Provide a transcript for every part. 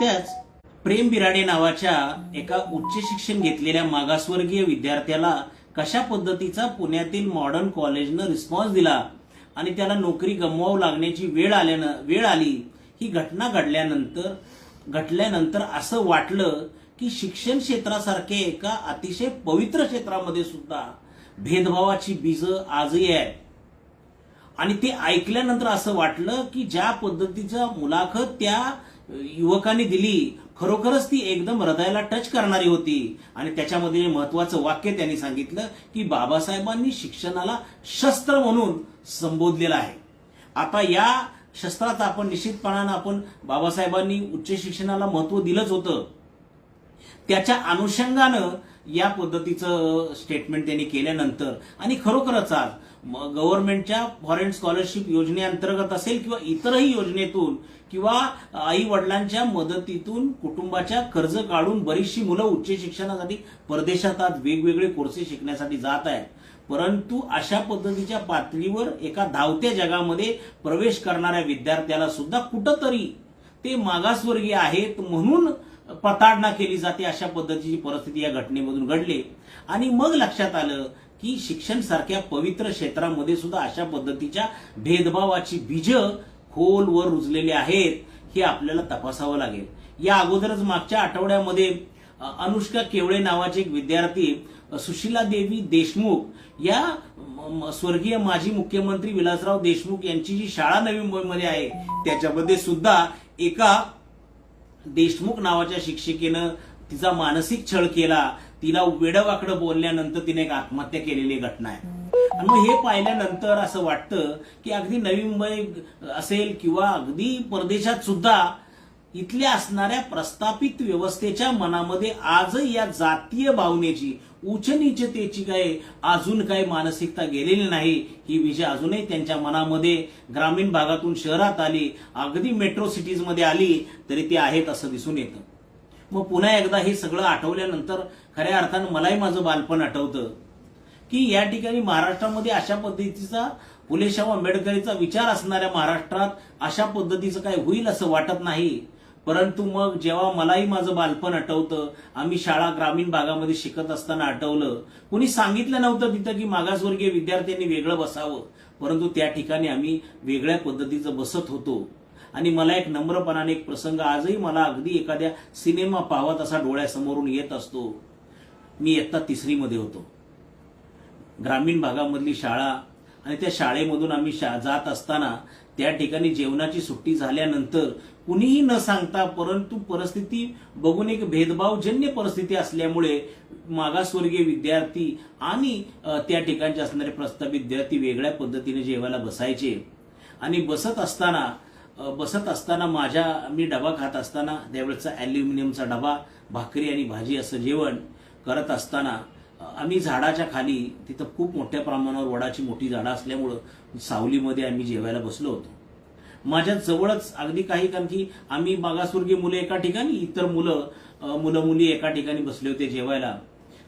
नुकत्याच प्रेम बिराडे नावाच्या एका उच्च शिक्षण घेतलेल्या मागासवर्गीय विद्यार्थ्याला कशा पद्धतीचा पुण्यातील मॉडर्न कॉलेजनं रिस्पॉन्स दिला आणि त्याला नोकरी गमवावं लागण्याची वेळ आल्यानं वेळ आली ही घटना घडल्यानंतर घटल्यानंतर असं वाटलं की शिक्षण क्षेत्रासारखे एका अतिशय पवित्र क्षेत्रामध्ये सुद्धा भेदभावाची बीज आजही आहेत. आणि ते ऐकल्यानंतर असं वाटलं की ज्या पद्धतीचा मुलाखत त्या युवकांनी दिली. खरोखरच ती एकदम हृदयाला टच करणारी होती. आणि त्याच्यामध्ये महत्वाचं वाक्य त्यांनी सांगितलं की बाबासाहेबांनी शिक्षणाला शस्त्र म्हणून संबोधलेलं आहे. आता या शस्त्राचा आपण निश्चितपणानं आपण बाबासाहेबांनी उच्च शिक्षणाला महत्त्व दिलंच होतं. त्याच्या अनुषंगानं या पद्धतीचं स्टेटमेंट त्यांनी केल्यानंतर. आणि खरोखरच आज गव्हर्नमेंटच्या फॉरेन स्कॉलरशिप योजनेअंतर्गत असेल किंवा इतरही योजनेतून किंवा आई वडिलांच्या मदतीतून कुटुंबाच्या कर्ज काढून बरीचशी मुलं उच्च शिक्षणासाठी परदेशात आज वेगवेगळे कोर्सेस शिकण्यासाठी जात आहेत. परंतु अशा पद्धतीच्या पातळीवर एका धावत्या जगामध्ये प्रवेश करणाऱ्या विद्यार्थ्याला सुद्धा कुठंतरी ते मागासवर्गीय आहेत म्हणून प्रताडणा केली जाते अशा पद्धतीची परिस्थिती या घटनेमधून घडली. आणि मग लक्षात आलं की शिक्षण सारख्या पवित्र क्षेत्रामध्ये सुद्धा अशा पद्धतीच्या भेदभावाची बीज खोलवर रुजलेली आहेत हे आपल्याला तपासावं लागेल. या अगोदरच मागच्या आठवड्यामध्ये अनुष्का केवळे नावाचे एक विद्यार्थी सुशीला देवी देशमुख या स्वर्गीय माजी मुख्यमंत्री विलासराव देशमुख यांची जी शाळा नवी मुंबईमध्ये आहे त्याच्यामध्ये सुद्धा एका देशमुख नावाच्या शिक्षिकेनं तिचा मानसिक छळ केला. तिला वेडवाकडं बोलल्यानंतर तिने एक आत्महत्या केलेली घटना आहे. आणि मग हे पाहिल्यानंतर असं वाटतं की अगदी नवी मुंबई असेल किंवा अगदी परदेशात सुद्धा इथल्या असणाऱ्या प्रस्थापित व्यवस्थेच्या मनामध्ये आजही या जातीय भावनेची उचनीचतेची काय अजून काय मानसिकता गेलेली नाही ही विषय अजूनही त्यांच्या मनामध्ये ग्रामीण भागातून शहरात आली अगदी मेट्रो सिटीजमध्ये आली तरी ती आहेत असं दिसून येतं. मग पुन्हा एकदा हे सगळं आठवल्यानंतर खऱ्या अर्थानं मलाही माझं बालपण आठवतं. की या ठिकाणी महाराष्ट्रामध्ये अशा पद्धतीचा फुले आंबेडकरीचा विचार असणाऱ्या महाराष्ट्रात अशा पद्धतीचं काय होईल असं वाटत नाही. परंतु मग जेव्हा मलाही माझं बालपण आठवतं आम्ही शाळा ग्रामीण भागामध्ये शिकत असताना आठवलं. कुणी सांगितलं नव्हतं तिथं की मागासवर्गीय विद्यार्थ्यांनी वेगळं बसावं. परंतु त्या ठिकाणी आम्ही वेगळ्या पद्धतीचं बसत होतो. आणि मला एक नम्रपणाने एक प्रसंग आजही मला अगदी एखाद्या सिनेमा पाहत असा डोळ्यासमोरून येत असतो. मी इयत्ता तिसरीमध्ये होतो. ग्रामीण भागामधली शाळा आणि त्या शाळेमधून आम्ही शा जात असताना त्या ठिकाणी जेवणाची सुट्टी झाल्यानंतर कुणीही न सांगता परंतु परिस्थिती बघून एक भेदभावजन्य परिस्थिती असल्यामुळे मागासवर्गीय विद्यार्थी आणि त्या ठिकाणचे असणारे प्रस्तावित विद्यार्थी वेगळ्या पद्धतीने जेवायला बसायचे. आणि बसत असताना बसत असताना माझ्या मी डबा खात असताना त्यावेळेचा ॲल्युमिनियमचा डबा भाकरी आणि भाजी असं जेवण करत असताना आम्ही झाडाच्या खाली तिथं खूप मोठ्या प्रमाणावर वडाची मोठी झाडं असल्यामुळं सावलीमध्ये आम्ही जेवायला बसलो होतो. माझ्या जवळच अगदी काही कारण की आम्ही मागासवर्गीय मुलं एका ठिकाणी इतर मुलं मुलं मुली एका ठिकाणी बसले होते जेवायला.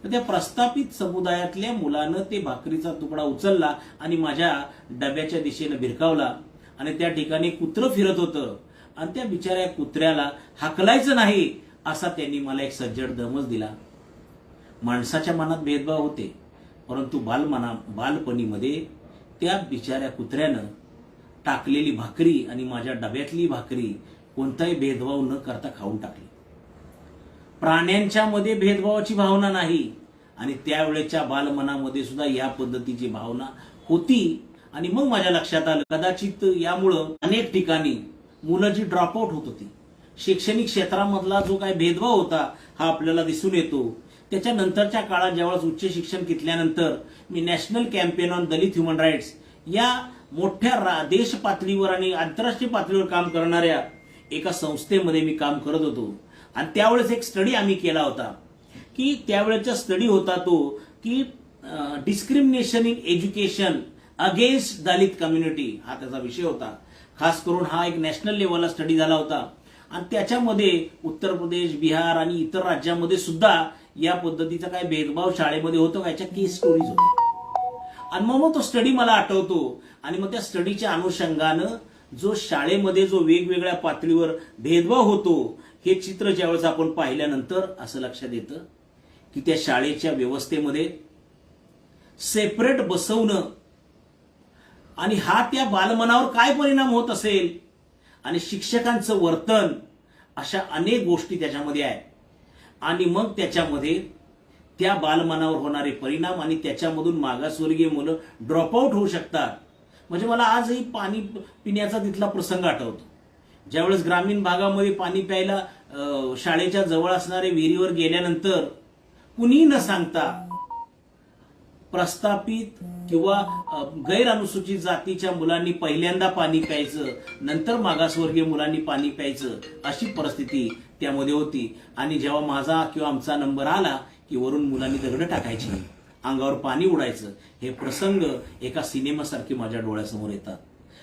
तर त्या प्रस्थापित समुदायातल्या मुलानं ते भाकरीचा तुकडा उचलला आणि माझ्या डब्याच्या दिशेनं भिरकावला. आणि त्या ठिकाणी कुत्रं फिरत होतं. आणि त्या बिचाऱ्या कुत्र्याला हाकलायचं नाही असा त्यांनी मला एक सज्जड दमच दिला. माणसाच्या मनात भेदभाव होते. परंतु बालमना बालपणीमध्ये त्या बिचाऱ्या कुत्र्यानं टाकलेली भाकरी आणि माझ्या डब्यातली भाकरी कोणताही भेदभाव न करता खाऊन टाकली. प्राण्यांच्या मध्ये भेदभावाची भावना नाही. आणि त्यावेळेच्या बालमनामध्ये सुद्धा या पद्धतीची भावना होती. आणि मग माझ्या लक्षात आलं कदाचित यामुळं अनेक ठिकाणी मुलं जी ड्रॉपआउट होत होती. शैक्षणिक क्षेत्रामधला जो काही भेदभाव होता हा आपल्याला दिसून येतो. त्याच्यानंतरच्या काळात ज्यावेळेस उच्च शिक्षण घेतल्यानंतर मी national campaign on Dalit human rights या मोठ्या रा- देश पातळीवर आणि आंतरराष्ट्रीय पातळीवर काम करणाऱ्या एका संस्थेमध्ये मी काम करत होतो. आणि त्यावेळेस एक स्टडी आम्ही केला होता की त्यावेळेचा स्टडी होता तो की discrimination in education against Dalit community हा त्याचा विषय होता. खास करून हा एक नॅशनल लेवलला स्टडी झाला होता. आणि त्याच्यामध्ये उत्तर प्रदेश बिहार आणि इतर राज्यामध्ये सुद्धा या पद्धतीचा काय भेदभाव शाळेमध्ये होतो का? याच्या केस स्टोरीज होत्या आणि मग मग तो स्टडी मला आठवतो. आणि मग त्या स्टडीच्या अनुषंगानं जो शाळेमध्ये जो वेगवेगळ्या पातळीवर भेदभाव होतो हे चित्र ज्यावेळेस आपण पाहिल्यानंतर असं लक्षात येतं की त्या शाळेच्या व्यवस्थेमध्ये सेपरेट बसवणं आणि हा त्या बालमनावर काय परिणाम होत असेल? आणि शिक्षकांचं वर्तन अशा अनेक गोष्टी त्याच्यामध्ये आहेत. आणि मग त्याच्यामध्ये त्या बालमनावर होणारे परिणाम आणि त्याच्यामधून मागासवर्गीय मुलं ड्रॉपआउट होऊ शकतात. म्हणजे मला आजही पाणी पिण्याचा तिथला प्रसंग आठवतो. ज्यावेळेस ग्रामीण भागामध्ये पाणी प्यायला शाळेच्या जवळ असणाऱ्या विहिरीवर गेल्यानंतर कुणीही न सांगता प्रस्थापित किंवा गैर अनुसूचित जातीच्या मुलांनी पहिल्यांदा पाणी प्यायचं नंतर मागासवर्गीय मुलांनी पाणी प्यायचं अशी परिस्थिती त्यामध्ये होती. आणि जेव्हा माझा किंवा आमचा नंबर आला की वरून मुलांनी दगड टाकायची अंगावर पाणी उडायचं हे प्रसंग एका सिनेमासारखे माझ्या डोळ्यासमोर येतात.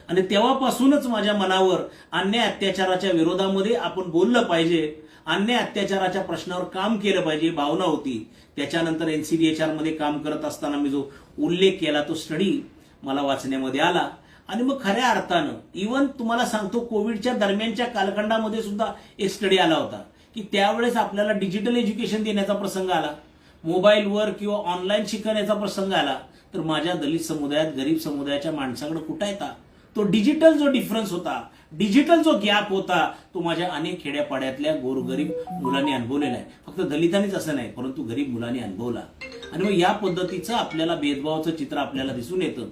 आणि तेव्हापासूनच माझ्या मनावर अन्याय अत्याचाराच्या विरोधामध्ये आपण बोललं पाहिजे अन्याय अत्याचाराच्या प्रश्नावर काम केलं पाहिजे भावना होती. त्याच्यानंतर एनसीडीएचआरमध्ये काम करत असताना मी जो उल्लेख केला तो स्टडी मला वाचण्यामध्ये आला. आणि मग खऱ्या अर्थानं इवन तुम्हाला सांगतो कोविडच्या दरम्यानच्या कालखंडामध्ये सुद्धा एक स्टडी आला होता की त्यावेळेस आपल्याला डिजिटल एज्युकेशन देण्याचा प्रसंग आला. मोबाईलवर किंवा ऑनलाईन शिकण्याचा प्रसंग आला. तर माझ्या दलित समुदायात गरीब समुदायाच्या माणसाकडे कुठं येता तो डिजिटल जो डिफरन्स होता डिजिटल जो गॅप होता तो माझ्या अनेक खेड्यापाड्यातल्या गोरगरीब मुलांनी अनुभवलेला आहे. फक्त दलितांनीच असं नाही परंतु गरीब मुलांनी अनुभवला. आणि मग या पद्धतीचं आपल्याला भेदभावाचं चित्र आपल्याला दिसून येतं.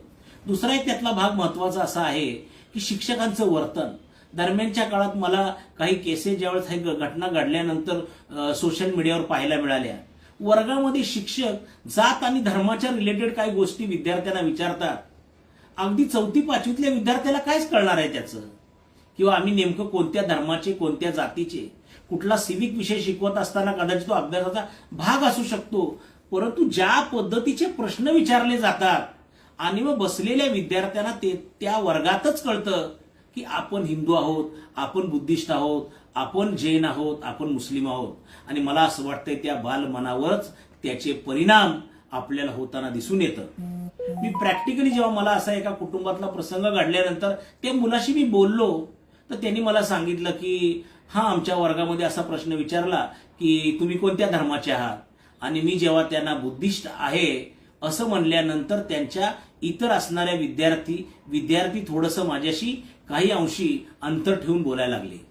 दुसरा एक त्यातला भाग महत्त्वाचा असा आहे की शिक्षकांचं वर्तन. दरम्यानच्या काळात मला काही केसेस ज्यावेळेस काही घटना घडल्यानंतर सोशल मीडियावर पाहायला मिळाल्या. वर्गामध्ये शिक्षक जात आणि धर्माच्या रिलेटेड काही गोष्टी विद्यार्थ्यांना विचारतात. अगदी चौथी पाचवीतल्या विद्यार्थ्याला कायच कळणार आहे त्याचं. किंवा आम्ही नेमकं कोणत्या धर्माचे कोणत्या जातीचे कुठला सिविक विषय शिकवत असताना कदाचित तो अभ्यासाचा भाग असू शकतो. परंतु ज्या पद्धतीचे प्रश्न विचारले जातात आणि मग बसलेल्या विद्यार्थ्यांना ते त्या वर्गातच कळतं की आपण हिंदू आहोत आपण बुद्धिस्ट आहोत आपण जैन आहोत आपण मुस्लिम आहोत. आणि मला असं वाटतंय त्या बालमनावरच त्याचे परिणाम आपल्याला होताना दिसून येतं. मी प्रॅक्टिकली जेव्हा मला असा एका कुटुंबातला प्रसंग घडल्यानंतर त्या मुलाशी मी बोललो तर त्यांनी मला सांगितलं की हा आमच्या वर्गामध्ये असा प्रश्न विचारला की तुम्ही कोणत्या धर्माचे आहात? आणि मी जेव्हा त्यांना बुद्धिस्ट आहे असं म्हणल्यानंतर त्यांच्या इतर असणाऱ्या विद्यार्थी विद्यार्थी थोडंसं माझ्याशी काही अंशी अंतर ठेवून बोलायला लागले.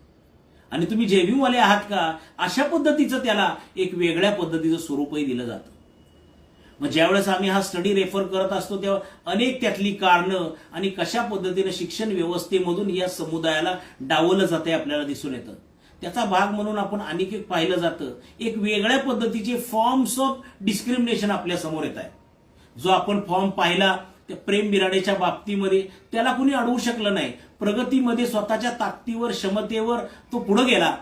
आणि तुम्ही जेव्हीवाले आहात का? अशा पद्धतीचं त्याला एक वेगळ्या पद्धतीचं स्वरूपही दिलं जातं. मग ज्यावेळेस आम्ही हा स्टडी रेफर करत असतो तेव्हा अनेक त्यातली कारणं आणि कशा पद्धतीनं शिक्षण व्यवस्थेमधून या समुदायाला डावलं जाते आपल्याला दिसून येतं. त्याचा भाग म्हणून आपण अनेक एक पाहिलं जातं. एक वेगळ्या पद्धतीचे फॉर्म्स ऑफ डिस्क्रिमिनेशन आपल्यासमोर येत आहे. जो आपण फॉर्म पाहिला त्या प्रेम बिराडेच्या बाबतीमध्ये त्याला कुणी अडवू शकलं नाही. प्रगतीमध्ये स्वतःच्या ताकदीवर क्षमतेवर तो पुढे गेला.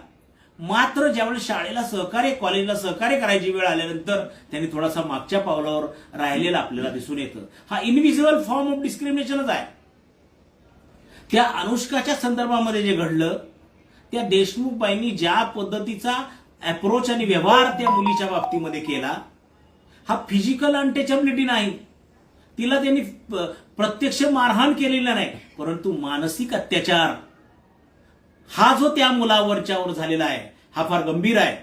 मात्र ज्यावेळेस शाळेला सहकार्य कॉलेजला सहकार्य करायची वेळ आल्यानंतर त्यांनी थोडासा मागच्या पावलावर राहिलेला आपल्याला दिसून येतं. हा इनव्हिजिबल फॉर्म ऑफ डिस्क्रिमिनेशनच आहे. त्या अनुष्काच्या संदर्भामध्ये जे घडलं त्या देशमुखबाईंनी ज्या पद्धतीचा अप्रोच आणि व्यवहार त्या मुलीच्या बाबतीमध्ये केला हा फिजिकल अनटेचेबिलिटी नाही. तिला त्यांनी प्रत्यक्ष मारहाण केलेला नाही. परंतु मानसिक अत्याचार हा जो त्या मुलावरच्यावर झालेला आहे हा फार गंभीर आहे.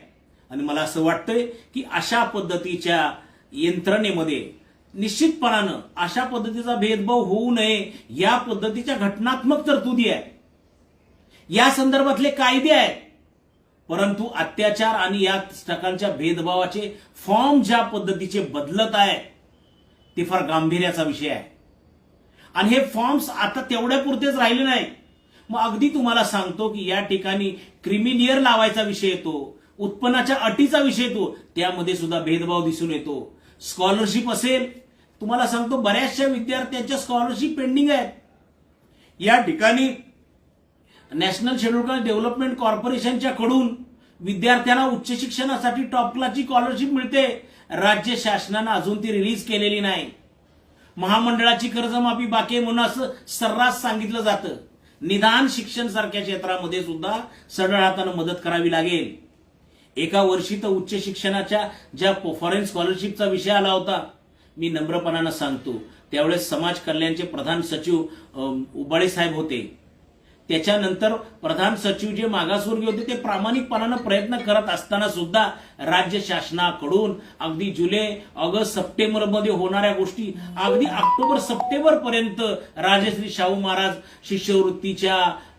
आणि मला असं वाटतंय की अशा पद्धतीच्या यंत्रणेमध्ये निश्चितपणानं अशा पद्धतीचा भेदभाव होऊ नये या पद्धतीच्या घटनात्मक तरतुदी आहे या संदर्भातले कायदे आहेत. परंतु अत्याचार आणि या प्रकारच्या भेदभावाचे फॉर्म ज्या पद्धतीचे बदलत आहे ते फार गांभीर्याचा विषय आहे. आणि हे फॉर्म्स आता तेवढ्या पुरतेच राहिले नाही मग अगदी तुम्हाला सांगतो की या ठिकाणी क्रिमिनियर लावायचा विषय येतो उत्पन्नाच्या अटीचा विषय येतो त्यामध्ये सुद्धा भेदभाव दिसून येतो. स्कॉलरशिप असेल तुम्हाला सांगतो बऱ्याचशा विद्यार्थ्यांच्या स्कॉलरशिप पेंडिंग आहेत. या ठिकाणी नॅशनल शेड्यूल कास्ट डेव्हलपमेंट कॉर्पोरेशनच्या कडून विद्यार्थ्यांना उच्च शिक्षणासाठी टॉप क्लासची स्कॉलरशिप मिळते. राज्य शासनानं अजून ती रिलीज केलेली नाही. महामंडळाची कर्जमाफी बाकी म्हणून असं सर्रास सांगितलं जातं. निदान शिक्षण सारख्या क्षेत्रामध्ये सुद्धा सरळ हातानं मदत करावी लागेल. एका वर्षी तर उच्च शिक्षणाच्या ज्या फॉरेन स्कॉलरशिपचा विषय आला होता मी नम्रपणानं सांगतो त्यावेळेस समाज कल्याणचे प्रधान सचिव उबाळे साहेब होते. त्याच्यानंतर प्रधान सचिव जे मागासवर्गीय होते ते प्रामाणिकपणानं प्रयत्न करत असताना सुद्धा राज्य शासनाकडून अगदी जुलै ऑगस्ट सप्टेंबरमध्ये होणाऱ्या गोष्टी अगदी ऑक्टोबर सप्टेंबर पर्यंत राजश्री शाहू महाराज शिष्यवृत्तीच्या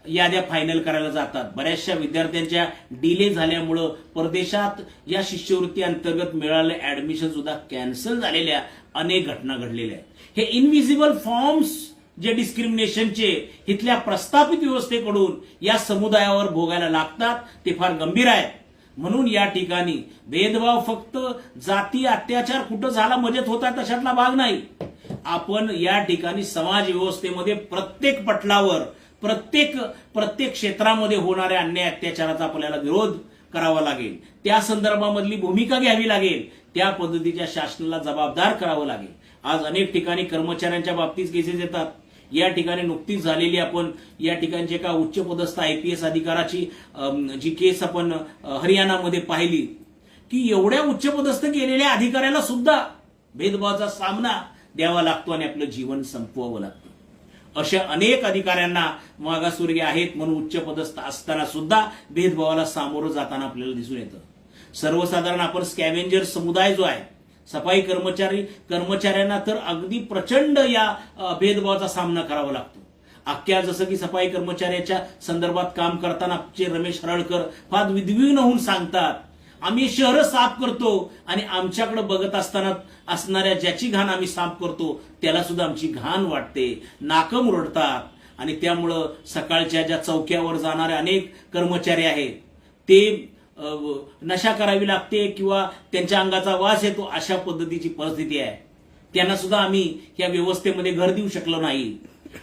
याद्या फायनल करायला जातात. बऱ्याचशा विद्यार्थ्यांच्या डिले झाल्यामुळं परदेशात या शिष्यवृत्ती अंतर्गत मिळाले ऍडमिशन सुद्धा कॅन्सल झालेल्या अनेक घटना घडलेल्या आहेत. हे इनव्हिजिबल फॉर्म्स जे डिस्क्रिमिनेशनचे इथल्या प्रस्थापित व्यवस्थेकडून या समुदायावर भोगायला लागतात ते फार गंभीर आहे म्हणून या ठिकाणी भेदभाव फक्त जाती अत्याचार कुठं झाला मजेत होता तशातला भाग नाही. आपण या ठिकाणी समाज व्यवस्थेमध्ये प्रत्येक पटलावर प्रत्येक प्रत्येक क्षेत्रामध्ये होणाऱ्या अन्याय अत्याचाराचा आपल्याला विरोध करावा लागेल. त्या संदर्भामधली भूमिका घ्यावी लागेल. त्या पद्धतीच्या शासनाला जबाबदार करावं लागेल. आज अनेक ठिकाणी कर्मचाऱ्यांच्या बाबतीत केसेस येतात. या ठिकाणी नुकतीच झालेली आपण या ठिकाणचे एका उच्चपदस्थ आय पी एस अधिकाराची जी केस आपण हरियाणामध्ये पाहिली की एवढ्या उच्चपदस्थ केलेल्या अधिकाऱ्याला सुद्धा भेदभावाचा सामना द्यावा लागतो आणि आपलं जीवन संपवावं लागतं. अशा अनेक अधिकाऱ्यांना मागासवर्गीय आहेत म्हणून उच्च पदस्थ असताना सुद्धा भेदभावाला सामोरं जाताना आपल्याला दिसून येतं. सर्वसाधारण आपण स्कॅव्हेंजर समुदाय जो आहे सफाई कर्मचारी कर्मचाऱ्यांना तर अगदी प्रचंड या भेदभावाचा सामना करावा लागतो. अख्ख्या जसं की सफाई कर्मचाऱ्याच्या संदर्भात काम करताना आमचे रमेश हरळकर फार विद्विग्न होऊन सांगतात आम्ही शहर साफ करतो आणि आमच्याकडे बघत असताना असणाऱ्या ज्याची घाण आम्ही साफ करतो त्याला सुद्धा आमची घाण वाटते. नाकं मुरडतात. आणि त्यामुळं सकाळच्या ज्या चौक्यावर जाणारे अनेक कर्मचारी आहेत ते नशा करावी लागते किंवा त्यांच्या अंगाचा वास येतो अशा पद्धतीची परिस्थिती आहे. त्यांना सुद्धा आम्ही या व्यवस्थेमध्ये घर देऊ शकलो नाही.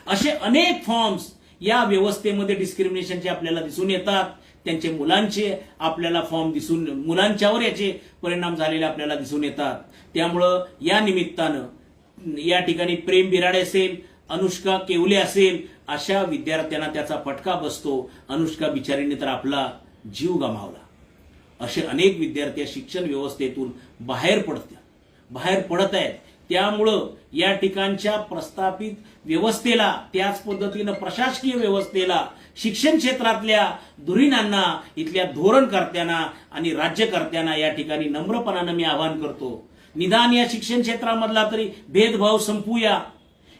असे अनेक फॉर्म्स या व्यवस्थेमध्ये डिस्क्रिमिनेशनचे आपल्याला दिसून येतात. त्यांचे मुलांचे आपल्याला फॉर्म दिसून मुलांच्यावर याचे परिणाम झालेले आपल्याला दिसून येतात. त्यामुळं या निमित्तानं या ठिकाणी प्रेम बिराडे असेल अनुष्का केवले असेल अशा विद्यार्थ्यांना त्याचा फटका बसतो. अनुष्का बिचारीने तर आपला जीव गमावला. असे अनेक विद्यार्थी शिक्षण व्यवस्थेतून बाहेर पडतात. बाहेर पडत आहेत. त्यामुळं या ठिकाणच्या प्रस्थापित व्यवस्थेला त्याच पद्धतीनं प्रशासकीय व्यवस्थेला शिक्षण क्षेत्रातल्या धुरीणांना इथल्या धोरणकर्त्यांना आणि राज्यकर्त्यांना या ठिकाणी नम्रपणानं मी आवाहन करतो. निदान या शिक्षण क्षेत्रामधला तरी भेदभाव संपूया.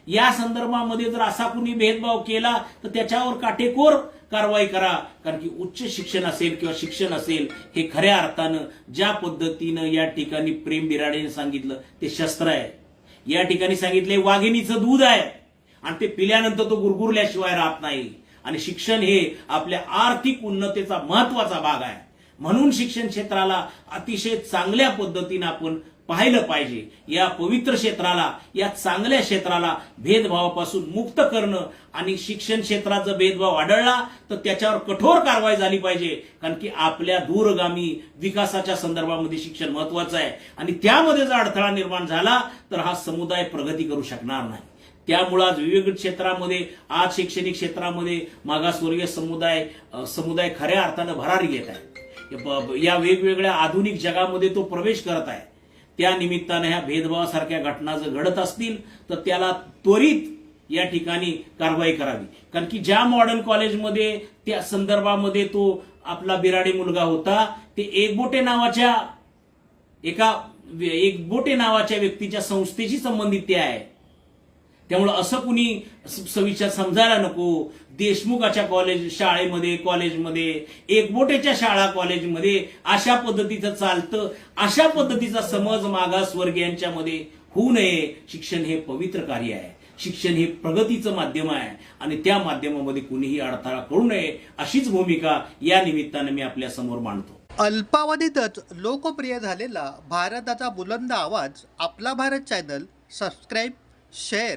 या संदर्भामध्ये जर असा कुणी भेदभाव केला तर त्याच्यावर काटेकोर कारवाई करा. कारण की उच्च शिक्षण असेल किंवा शिक्षण असेल हे खऱ्या अर्थानं ज्या पद्धतीनं या ठिकाणी प्रेम बिराडेने सांगितलं ते शस्त्र आहे. या ठिकाणी सांगितले वाघिणीचं दूध आहे. आणि ते पिल्यानंतर तो गुरगुरल्याशिवाय राहत नाही. आणि शिक्षण हे आपल्या आर्थिक उन्नतीचा महत्त्वाचा भाग आहे. म्हणून शिक्षण क्षेत्राला अतिशय चांगल्या पद्धतीनं आपण पाहिलं पाहिजे. या पवित्र क्षेत्राला या चांगल्या क्षेत्राला भेदभावापासून मुक्त करणं आणि शिक्षण क्षेत्रात जर भेदभाव आढळला तर त्याच्यावर कठोर कारवाई झाली पाहिजे. कारण की आपल्या दूरगामी विकासाच्या संदर्भामध्ये शिक्षण महत्वाचं आहे. आणि त्यामध्ये जर अडथळा निर्माण झाला तर हा समुदाय प्रगती करू शकणार नाही. त्यामुळं आज विविध क्षेत्रामध्ये आज शैक्षणिक क्षेत्रामध्ये मागासवर्गीय समुदाय समुदाय खऱ्या अर्थानं भरारी घेत आहे या वेगवेगळ्या आधुनिक जगामध्ये तो प्रवेश करत आहे. त्या निमित्तानं ह्या भेदभावासारख्या घटना जर घडत असतील तर त्याला त्वरित या ठिकाणी कारवाई करावी. कारण की ज्या मॉडेल कॉलेजमध्ये त्या संदर्भामध्ये तो आपला बिराडी मुलगा होता ते एकबोटे नावाच्या एका एकबोटे नावाच्या व्यक्तीच्या संस्थेशी संबंधित ते आहे. त्यामुळं असं कुणी सविचार समजायला नको. देशमुखाच्या कॉलेज शाळेमध्ये कॉलेजमध्ये एकबोटेच्या शाळा कॉलेजमध्ये अशा पद्धतीचं चालतं अशा पद्धतीचा समज मागासवर्गीयांच्यामध्ये होऊ नये. शिक्षण हे पवित्र कार्य आहे. शिक्षण हे प्रगतीचं माध्यम आहे. आणि त्या माध्यमामध्ये कुणीही अडथळा करू नये अशीच भूमिका या निमित्तानं मी आपल्यासमोर मांडतो. अल्पावधीतच लोकप्रिय झालेला भारताचा बुलंद आवाज आपला Bharat channel subscribe share